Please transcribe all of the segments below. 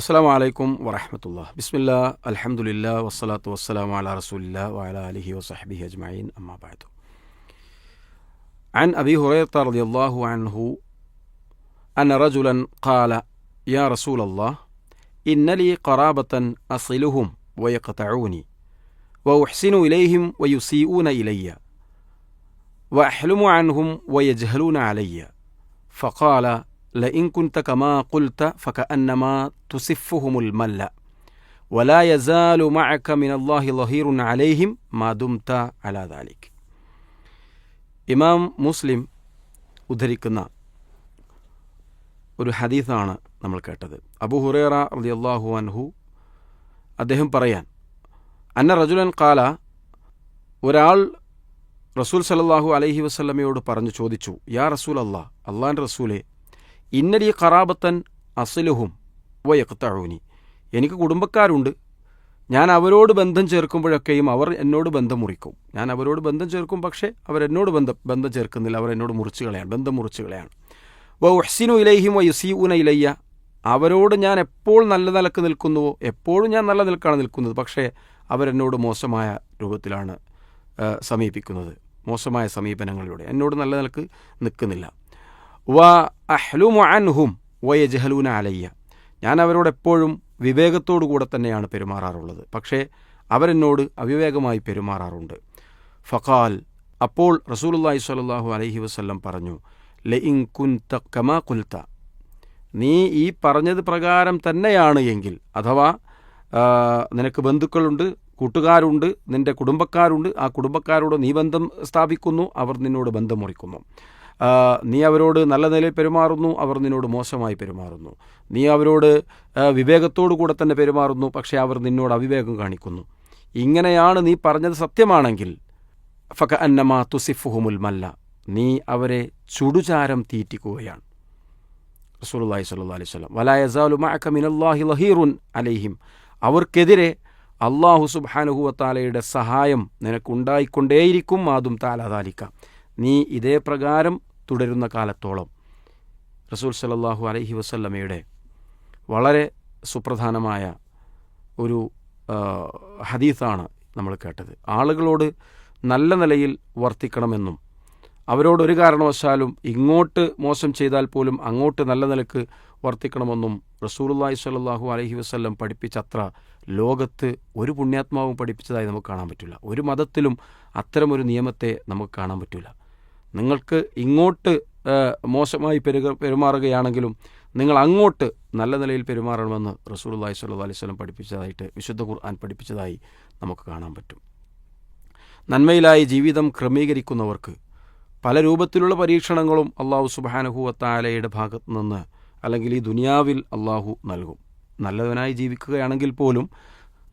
അസ്സാം വലൈക്കും വറഹമത്തുള്ള ബിസ്മില്ല അലഹമുല്ല വസ്സലാത്തു വസ്സലാം അല റസൂലില്ല വഅല അലിഹി വസഹബി അജ്മഈൻ അമ്മാ ബഅദു عن أبي هريرة رضي الله عنه أن رجلا قال يا رسول الله إن لي قرابة أصلهم ويقطعوني وأحسن إليهم ويسيئون إلي وأحلم عنهم ويجهلون علي فقال ലഇൻ كما കമാ فكأنما ഫക അന്നമാ തുസിഫുഹുമുൽ മല്ല വലാ യസാലു മഅക ظهير عليهم അലൈഹിം دمت അലാ ദാലിക് ഇമാം മുസ്ലിം ഉദ്ധരിക്കുന്ന ഒരു ഹദീസാണ് നമ്മൾ കേട്ടത്. അബു ഹുറേറ റളിയല്ലാഹു അൻഹു അദ്ദേഹം പറയാൻ അന്ന റജുലൻ കാല ഒരാൾ റസൂൽ സലല്ലാഹു അലഹി വസ്ലമയോട് പറഞ്ഞു ചോദിച്ചു യാ റസൂൽ അല്ലാ അള്ളാൻ റസൂലേ ഇന്നലി ഖറാബത്തൻ അസലുഹും വയക്തഴൂനി എനിക്ക് കുടുംബക്കാരുണ്ട്. ഞാൻ അവരോട് ബന്ധം ചേർക്കുമ്പോഴൊക്കെയും അവർ എന്നോട് ബന്ധം മുറിക്കും. ഞാൻ അവരോട് ബന്ധം ചേർക്കും പക്ഷേ അവരെന്നോട് ബന്ധം ബന്ധം ചേർക്കുന്നില്ല. അവർ എന്നോട് മുറിച്ച് കളയാണ് ബന്ധം മുറിച്ച് കളയാണ്. വ ഉഹ്സിനു ഇലൈഹിം വ യുസീഉന ഇലയ്യ. അവരോട് ഞാൻ എപ്പോൾ നല്ല നിലയ്ക്ക് നിൽക്കുന്നുവോ എപ്പോഴും ഞാൻ നല്ല നിലക്കാണ് നിൽക്കുന്നത്. പക്ഷേ അവരെന്നോട് മോശമായ രൂപത്തിലാണ് സമീപിക്കുന്നത്. മോശമായ സമീപനങ്ങളിലൂടെ. എന്നോട് നല്ല നിലയ്ക്ക് നിൽക്കുന്നില്ല. വ അഹ്ലുമു അൻഹും വയജഹലൂന അലയ്യ ഞാൻ അവരോട് എപ്പോഴും വിവേകത്തോടു കൂടെ തന്നെയാണ് പെരുമാറാറുള്ളത്. പക്ഷേ അവരെന്നോട് അവിവേകമായി പെരുമാറാറുണ്ട്. ഫഖാൽ അപ്പോൾ റസൂലുള്ളാഹി സ്വല്ലല്ലാഹു അലഹി വസ്ല്ലം പറഞ്ഞു ലഇൻ കുൻത കമാ കുൽത്ത നീ ഈ പറഞ്ഞത് പ്രകാരം തന്നെയാണ് എങ്കിൽ അഥവാ നിനക്ക് ബന്ധുക്കളുണ്ട് കൂട്ടുകാരുണ്ട് നിന്റെ കുടുംബക്കാരുണ്ട് ആ കുടുംബക്കാരോട് നീ ബന്ധം സ്ഥാപിക്കുന്നു അവർ നിന്നോട് ബന്ധം മുറിക്കുന്നു. നീ അവരോട് നല്ല നിലയിൽ പെരുമാറുന്നു അവർ നിന്നോട് മോശമായി പെരുമാറുന്നു. നീ അവരോട് വിവേകത്തോടു കൂടെ തന്നെ പെരുമാറുന്നു പക്ഷേ അവർ നിന്നോട് അവിവേകം കാണിക്കുന്നു. ഇങ്ങനെയാണ് നീ പറഞ്ഞത് സത്യമാണെങ്കിൽ. ഫക അന്നമാ തുസിഫുഹുമുൽ മല്ല. നീ അവരെ ചുടുചാരം തീറ്റിക്കുകയാണ്. റസൂലുള്ളാഹി സ്വല്ലല്ലാഹു അലൈഹി വസല്ലം. വലാ യസാലു മഅക മിനല്ലാഹി ലഹീറുൻ അലൈഹിം. അവർക്കെതിരെ അള്ളാഹു സുബ്ഹാനഹു വതാലയുടെ സഹായം നിനക്കുണ്ടായിക്കൊണ്ടേയിരിക്കും മാതും താലാതാലിക്ക നീ ഇതേ പ്രകാരം തുടരുന്ന കാലത്തോളം റസൂൽ സലല്ലാഹു അലഹി വസല്ലമയുടെ വളരെ സുപ്രധാനമായ ഒരു ഹദീസാണ് നമ്മൾ കേട്ടത്. ആളുകളോട് നല്ല നിലയിൽ വർത്തിക്കണമെന്നും അവരോടൊരു കാരണവശാലും ഇങ്ങോട്ട് മോശം ചെയ്താൽ പോലും അങ്ങോട്ട് നല്ല നിലയ്ക്ക് വർത്തിക്കണമെന്നും റസൂലുള്ളാഹി സ്വല്ലല്ലാഹു അലൈഹി വസല്ലം പഠിപ്പിച്ചത്ര ലോകത്ത് ഒരു പുണ്യാത്മാവും പഠിപ്പിച്ചതായി നമുക്ക് കാണാൻ പറ്റില്ല. ഒരു മതത്തിലും അത്തരമൊരു നിയമത്തെ നമുക്ക് കാണാൻ പറ്റില്ല. നിങ്ങൾക്ക് ഇങ്ങോട്ട് മോശമായി പെരുക പെരുമാറുകയാണെങ്കിലും നിങ്ങൾ അങ്ങോട്ട് നല്ല നിലയിൽ പെരുമാറണമെന്ന് റസൂലുള്ളാഹി സ്വല്ലല്ലാഹു അലൈഹി വസല്ലം പഠിപ്പിച്ചതായിട്ട് വിശുദ്ധ ഖുർആൻ പഠിപ്പിച്ചതായി നമുക്ക് കാണാൻ പറ്റും. നന്മയിലായി ജീവിതം ക്രമീകരിക്കുന്നവർക്ക് പല രൂപത്തിലുള്ള പരീക്ഷണങ്ങളും അള്ളാഹു സുബാനഹുവത്താലയുടെ ഭാഗത്ത് നിന്ന് അല്ലെങ്കിൽ ഈ ദുനിയാവിൽ അള്ളാഹു നൽകും. നല്ലവനായി ജീവിക്കുകയാണെങ്കിൽ പോലും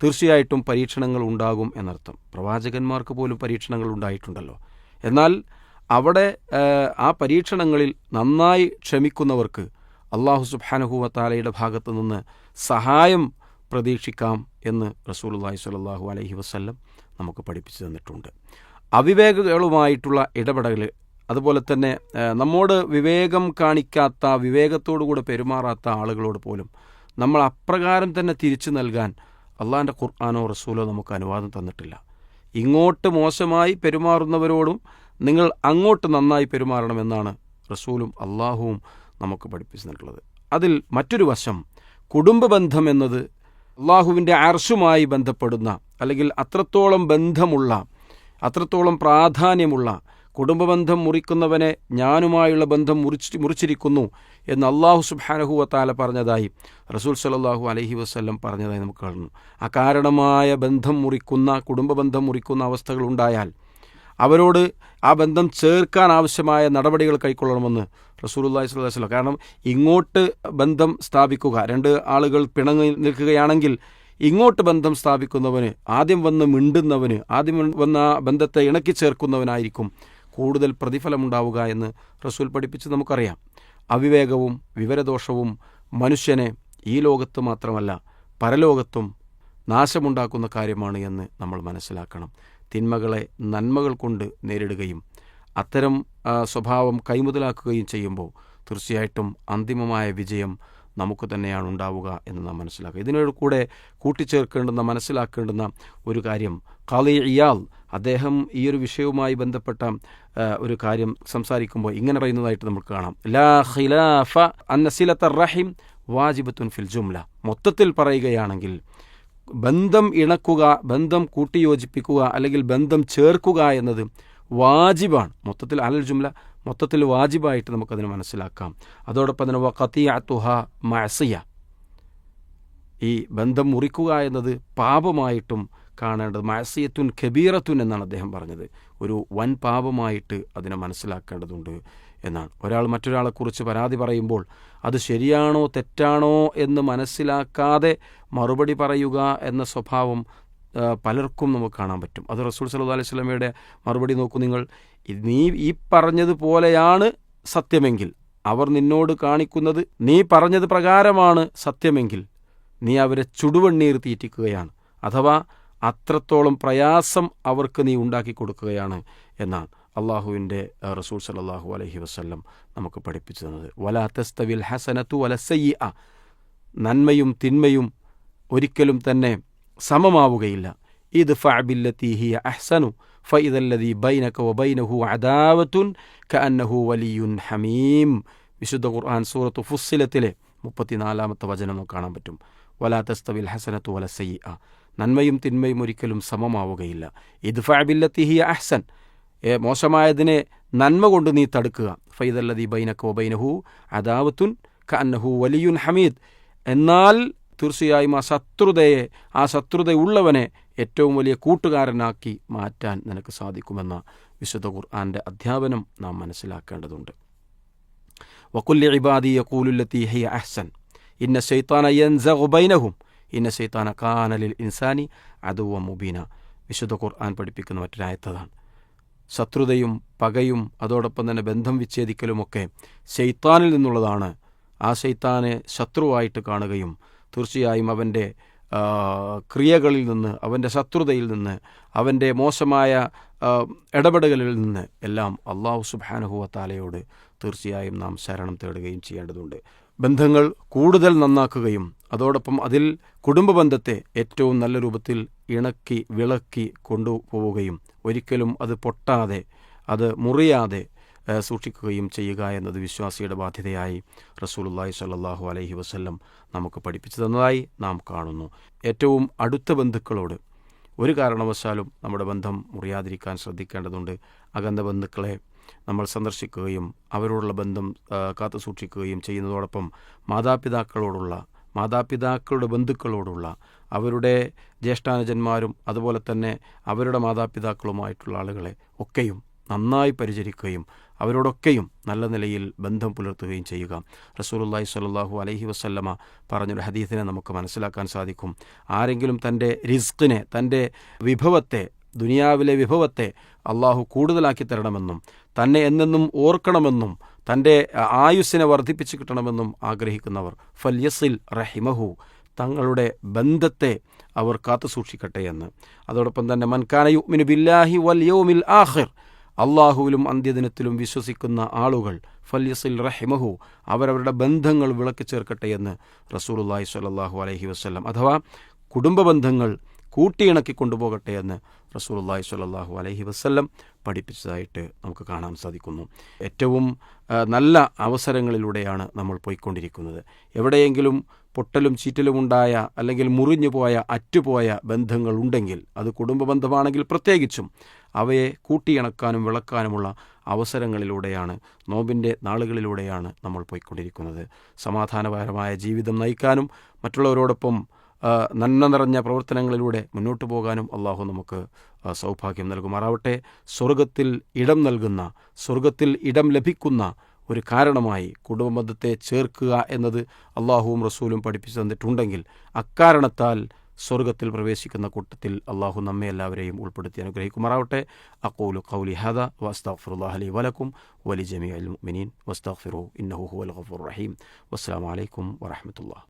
തീർച്ചയായിട്ടും പരീക്ഷണങ്ങൾ ഉണ്ടാകും എന്നർത്ഥം. പ്രവാചകന്മാർക്ക് പോലും പരീക്ഷണങ്ങൾ ഉണ്ടായിട്ടുണ്ടല്ലോ. എന്നാൽ അവിടെ ആ, പരീക്ഷണങ്ങളിൽ നന്നായി ക്ഷമിക്കുന്നവർക്ക് അള്ളാഹു സുബാനഹുവത്താലയുടെ ഭാഗത്തു നിന്ന് സഹായം പ്രതീക്ഷിക്കാം എന്ന് റസൂലുള്ളാഹി സ്വല്ലല്ലാഹു അലഹി വസ്ല്ലം നമുക്ക് പഠിപ്പിച്ചു തന്നിട്ടുണ്ട്. അവിവേകങ്ങളുമായിട്ടുള്ള ഇടപെടൽ അതുപോലെ തന്നെ നമ്മോട് വിവേകം കാണിക്കാത്ത വിവേകത്തോടുകൂടെ പെരുമാറാത്ത ആളുകളോട് പോലും നമ്മൾ അപ്രകാരം തന്നെ തിരിച്ചു നൽകാൻ അള്ളാഹിന്റെ ഖുർആാനോ റസൂലോ നമുക്ക് അനുവാദം തന്നിട്ടില്ല. ഇങ്ങോട്ട് മോശമായി പെരുമാറുന്നവരോടും നിങ്ങൾ അങ്ങോട്ട് നന്നായി പെരുമാറണമെന്നാണ് റസൂലും അള്ളാഹുവും നമുക്ക് പഠിപ്പിച്ചിട്ടുള്ളത്. അതിൽ മറ്റൊരു വശം കുടുംബ ബന്ധം എന്നത് അള്ളാഹുവിന്റെ അർഷുമായി ബന്ധപ്പെടുന്ന അല്ലെങ്കിൽ അത്രത്തോളം ബന്ധമുള്ള അത്രത്തോളം പ്രാധാന്യമുള്ള കുടുംബബന്ധം മുറിക്കുന്നവനെ ഞാനുമായുള്ള ബന്ധം മുറിച്ച് മുറിച്ചിരിക്കുന്നു എന്ന് അള്ളാഹു സുബാനഹുവ താല പറഞ്ഞതായി റസൂൽ സലാഹു അലഹി വസ്ല്ലം പറഞ്ഞതായി നമുക്ക് കാണുന്നു. അകാരണമായ ബന്ധം മുറിക്കുന്ന കുടുംബബന്ധം മുറിക്കുന്ന അവസ്ഥകൾ ഉണ്ടായാൽ അവരോട് ആ ബന്ധം ചേർക്കാൻ ആവശ്യമായ നടപടികൾ കൈക്കൊള്ളണമെന്ന് റസൂലുള്ളാഹി സ്വല്ലല്ലാഹു അലൈഹി വസല്ലം കാരണം ഇങ്ങോട്ട് ബന്ധം സ്ഥാപിക്കുക. രണ്ട് ആളുകൾ പിണങ്ങി നിൽക്കുകയാണെങ്കിൽ ഇങ്ങോട്ട് ബന്ധം സ്ഥാപിക്കുന്നവന് ആദ്യം വന്ന് മിണ്ടുന്നവന് ആദ്യം വന്ന ആ ബന്ധത്തെ ഇണക്കി ചേർക്കുന്നവനായിരിക്കും കൂടുതൽ പ്രതിഫലമുണ്ടാവുക എന്ന് റസൂൽ പഠിപ്പിച്ച് നമുക്കറിയാം. അവിവേകവും വിവരദോഷവും മനുഷ്യനെ ഈ ലോകത്ത് മാത്രമല്ല പരലോകത്തും നാശമുണ്ടാക്കുന്ന കാര്യമാണ് എന്ന് നമ്മൾ മനസ്സിലാക്കണം. തിന്മകളെ നന്മകൾ കൊണ്ട് നേരിടുകയും അത്തരം സ്വഭാവം കൈമുതലാക്കുകയും ചെയ്യുമ്പോൾ തീർച്ചയായിട്ടും അന്തിമമായ വിജയം നമുക്ക് തന്നെയാണ് ഉണ്ടാവുക എന്ന് നാം മനസ്സിലാക്കുക. ഇതിനോട് കൂടെ കൂട്ടിച്ചേർക്കേണ്ടുന്ന മനസ്സിലാക്കേണ്ടുന്ന ഒരു കാര്യം ഖാലി ഇയാൾ അദ്ദേഹം ഈ ഒരു വിഷയവുമായി ബന്ധപ്പെട്ട ഒരു കാര്യം സംസാരിക്കുമ്പോൾ ഇങ്ങനെ പറയുന്നതായിട്ട് നമുക്ക് കാണാം. ലാ ഖിലാഫ റഹിം വാജിബത്തുൻ ഫിൽ ജുംല. മൊത്തത്തിൽ പറയുകയാണെങ്കിൽ ബന്ധം ഇണക്കുക ബന്ധം കൂട്ടിയോജിപ്പിക്കുക അല്ലെങ്കിൽ ബന്ധം ചേർക്കുക എന്നത് വാജിബാണ്. മൊത്തത്തിൽ അലൽ ജുംല മൊത്തത്തിൽ വാജിബായിട്ട് നമുക്കതിന് മനസ്സിലാക്കാം. അതോടൊപ്പം തന്നെ വഖത്തിയത്തുഹ മഅസിയ. ഈ ബന്ധം മുറിക്കുക എന്നത് പാപമായിട്ടും കാണേണ്ടത് മഅസിയത്തുൻ കബീറത്തുൻ എന്നാണ് അദ്ദേഹം പറഞ്ഞത്. ഒരു വൻ പാപമായിട്ട് അതിനെ മനസ്സിലാക്കേണ്ടതുണ്ട്. എന്നാണ്. ഒരാൾ മറ്റൊരാളെക്കുറിച്ച് പരാതി പറയുമ്പോൾ അത് ശരിയാണോ തെറ്റാണോ എന്ന് മനസ്സിലാക്കാതെ മറുപടി പറയുക എന്ന സ്വഭാവം പലർക്കും നമുക്ക് കാണാൻ പറ്റും. അത് റസൂൽ സല്ലു അലൈഹി സ്വലമയുടെ മറുപടി നോക്കൂ നിങ്ങൾ. നീ ഈ പറഞ്ഞതുപോലെയാണ് സത്യമെങ്കിൽ അവർ നിന്നോട് കാണിക്കുന്നത് നീ പറഞ്ഞത് പ്രകാരമാണ് സത്യമെങ്കിൽ നീ അവരെ ചുടുവണ്ണീർ തീറ്റിക്കുകയാണ്. അഥവാ അത്രത്തോളം പ്രയാസം അവർക്ക് നീ ഉണ്ടാക്കി കൊടുക്കുകയാണ് എന്നാണ്. അള്ളാഹുവിന്റെ റസൂൽ സലാഹു അലഹി വസല്ലം നമുക്ക് പഠിപ്പിച്ചു തന്നത്. വല തസ്തവിൽ ഹസനത്തു വല സയ്യ നന്മയും തിന്മയും ഒരിക്കലും തന്നെ സമമാവുകയില്ല. ഇത് ഫഅബില്ലത്തി ഹിയ അഹ്സനു. ഫൈദല്ലതി ബൈനക വബൈനഹു അദാവത്തുൻ കഅന്നഹു വലിയുൻ ഹമീം. വിശുദ്ധ ഖുർആൻ സൂറത്തു ഫുസ്സിലത്തിലെ മുപ്പത്തിനാലാമത്തെ വചനം നമുക്ക് കാണാൻ പറ്റും. വലാ തസ്തവിൽ ഹസനത്തു വല സയ്യ നന്മയും തിന്മയും ഒരിക്കലും സമമാവുകയില്ല. ഇത് ഫഅബില്ലത്തി ഹിയ അഹ്സൻ. മോശമായതിനെ നന്മ കൊണ്ട് നീ തടുക്കുക. ഫൈദല്ലതി ബൈനക്കോ ബൈനഹു അദാവത്തുൻ കഅന്നഹു വലിയുൻ ഹമീദ്. എന്നാൽ തീർച്ചയായും ആ ശത്രുതയെ ആ ശത്രുതയുള്ളവനെ ഏറ്റവും വലിയ കൂട്ടുകാരനാക്കി മാറ്റാൻ നിനക്ക് സാധിക്കുമെന്ന വിശുദ്ധ ഖുർആാന്റെ അധ്യാപനം നാം മനസ്സിലാക്കേണ്ടതുണ്ട്. വക്കുല്യ ഇബാദി യക്കൂലുല്ലത്തി ഹി അഹ്സൻ. ഇന്ന ശൈത്താന യൻസഖു ബൈനഹും. ഇന്ന ശൈത്താന കാനലിൽ ഇൻസാനി അതുവ മുബീന. വിശുദ്ധ ഖുർആൻ പഠിപ്പിക്കുന്ന മറ്റൊരായത്തതാണ്. ശത്രുതയും പകയും അതോടൊപ്പം തന്നെ ബന്ധം വിച്ഛേദിക്കലുമൊക്കെ ശൈത്താനിൽ നിന്നുള്ളതാണ്. ആ ശൈത്താനെ ശത്രുവായിട്ട് കാണുകയും തീർച്ചയായും അവന്റെ ക്രിയകളിൽ നിന്ന് അവന്റെ ശത്രുതയിൽ നിന്ന് അവന്റെ മോശമായ ഇടപെടലുകളിൽ നിന്ന് എല്ലാം അള്ളാഹു സുബാനുഹുവ താലയോട് തീർച്ചയായും നാം ശരണം തേടുകയും ചെയ്യേണ്ടതുണ്ട്. ബന്ധങ്ങൾ കൂടുതൽ നന്നാക്കുകയും അതോടൊപ്പം അതിൽ കുടുംബ ബന്ധത്തെ ഏറ്റവും നല്ല രൂപത്തിൽ ഇണക്കി വിളക്കി കൊണ്ടുപോവുകയും ഒരിക്കലും അത് പൊട്ടാതെ അത് മുറിയാതെ സൂക്ഷിക്കുകയും ചെയ്യുക എന്നത് വിശ്വാസിയുടെ ബാധ്യതയായി റസൂലുള്ളാഹി സ്വല്ലല്ലാഹു അലൈഹി വസ്ല്ലം നമുക്ക് പഠിപ്പിച്ചു തന്നതായി നാം കാണുന്നു. ഏറ്റവും അടുത്ത ബന്ധുക്കളോട് ഒരു കാരണവശാലും നമ്മുടെ ബന്ധം മുറിയാതിരിക്കാൻ ശ്രദ്ധിക്കേണ്ടതുണ്ട്. അകന്ന ബന്ധുക്കളെ നമ്മൾ സന്ദർശിക്കുകയും അവരോടുള്ള ബന്ധം കാത്തു സൂക്ഷിക്കുകയും ചെയ്യുന്നതോടൊപ്പം മാതാപിതാക്കളോടുള്ള മാതാപിതാക്കളുടെ ബന്ധുക്കളോടുള്ള അവരുടെ ജ്യേഷ്ഠാനുജന്മാരും അതുപോലെ തന്നെ അവരുടെ മാതാപിതാക്കളുമായിട്ടുള്ള ആളുകളെ ഒക്കെയും നന്നായി പരിചരിക്കുകയും അവരോടൊക്കെയും നല്ല നിലയിൽ ബന്ധം പുലർത്തുകയും ചെയ്യുക. റസൂലുള്ളാഹി സ്വല്ലല്ലാഹു അലൈഹി വസല്ലമ പറഞ്ഞൊരു ഹദീസിനെ നമുക്ക് മനസ്സിലാക്കാൻ സാധിക്കും. ആരെങ്കിലും തന്റെ റിസ്കിനെ തന്റെ വിഭവത്തെ ദുനിയാവിലെ വിഭവത്തെ അള്ളാഹു കൂടുതലാക്കി തരണമെന്നും തന്നെ എന്നെന്നും ഓർക്കണമെന്നും തന്റെ ആയുസ്സിനെ വർദ്ധിപ്പിച്ചു കിട്ടണമെന്നും ആഗ്രഹിക്കുന്നവർ ഫല്യസിൽ റഹിമഹു തങ്ങളുടെ ബന്ധത്തെ അവർ കാത്തു സൂക്ഷിക്കട്ടെ എന്ന്. അതോടൊപ്പം തന്നെ മൻകാന യുമിനു ബില്ലാഹി വൽ ആഖിർ അള്ളാഹുവിലും അന്ത്യദിനത്തിലും വിശ്വസിക്കുന്ന ആളുകൾ ഫല്യസിൽ റഹിമഹു അവരവരുടെ ബന്ധങ്ങൾ വിളക്കി ചേർക്കട്ടെ എന്ന് റസൂലുള്ളാഹി സ്വല്ലല്ലാഹു അലഹി വസല്ലം അഥവാ കുടുംബ ബന്ധങ്ങൾ കൂട്ടിയിണക്കി കൊണ്ടുപോകട്ടെ എന്ന് റസൂലുള്ളാഹി സ്വല്ലല്ലാഹു അലൈഹി വസല്ലം പഠിപ്പിച്ചതായിട്ട് നമുക്ക് കാണാൻ സാധിക്കുന്നു. ഏറ്റവും നല്ല അവസരങ്ങളിലൂടെയാണ് നമ്മൾ പോയിക്കൊണ്ടിരിക്കുന്നത്. എവിടെയെങ്കിലും പൊട്ടലും ചീറ്റലുമുണ്ടായ അല്ലെങ്കിൽ മുറിഞ്ഞു പോയ അറ്റുപോയ ബന്ധങ്ങൾ ഉണ്ടെങ്കിൽ അത് കുടുംബ ബന്ധമാണെങ്കിൽ പ്രത്യേകിച്ചും അവയെ കൂട്ടിയിണക്കാനും വിളക്കാനുമുള്ള അവസരങ്ങളിലൂടെയാണ് നോമ്പിന്റെ നാളുകളിലൂടെയാണ് നമ്മൾ പോയിക്കൊണ്ടിരിക്കുന്നത്. സമാധാനപരമായ ജീവിതം നയിക്കാനും മറ്റുള്ളവരോടൊപ്പം നന്മ നിറഞ്ഞ പ്രവർത്തനങ്ങളിലൂടെ മുന്നോട്ട് പോകാനും അള്ളാഹു നമുക്ക് സൗഭാഗ്യം നൽകുമാറാവട്ടെ. സ്വർഗത്തിൽ ഇടം നൽകുന്ന സ്വർഗത്തിൽ ഇടം ലഭിക്കുന്ന ഒരു കാരണമായി കുടുംബബന്ധത്തെ ചേർക്കുക എന്നത് അള്ളാഹുവും റസൂലും പഠിപ്പിച്ചു തന്നിട്ടുണ്ടെങ്കിൽ അക്കാരണത്താൽ സ്വർഗത്തിൽ പ്രവേശിക്കുന്ന കൂട്ടത്തിൽ അള്ളാഹു നമ്മെ എല്ലാവരെയും ഉൾപ്പെടുത്തി അനുഗ്രഹിക്കുമാറാവട്ടെ. അക്കോലു കൗലി ഹദ വസ്താഫുറുല്ലാഹലി വലക്കും വലി ജമീഅൽ മുഅ്മിനീൻ വസ്താഫിറു ഇന്നഹു ഹുവൽ ഗഫൂർ റഹീം. വസ്സലാമു അലൈക്കും വറഹ്മത്തുള്ളാഹി.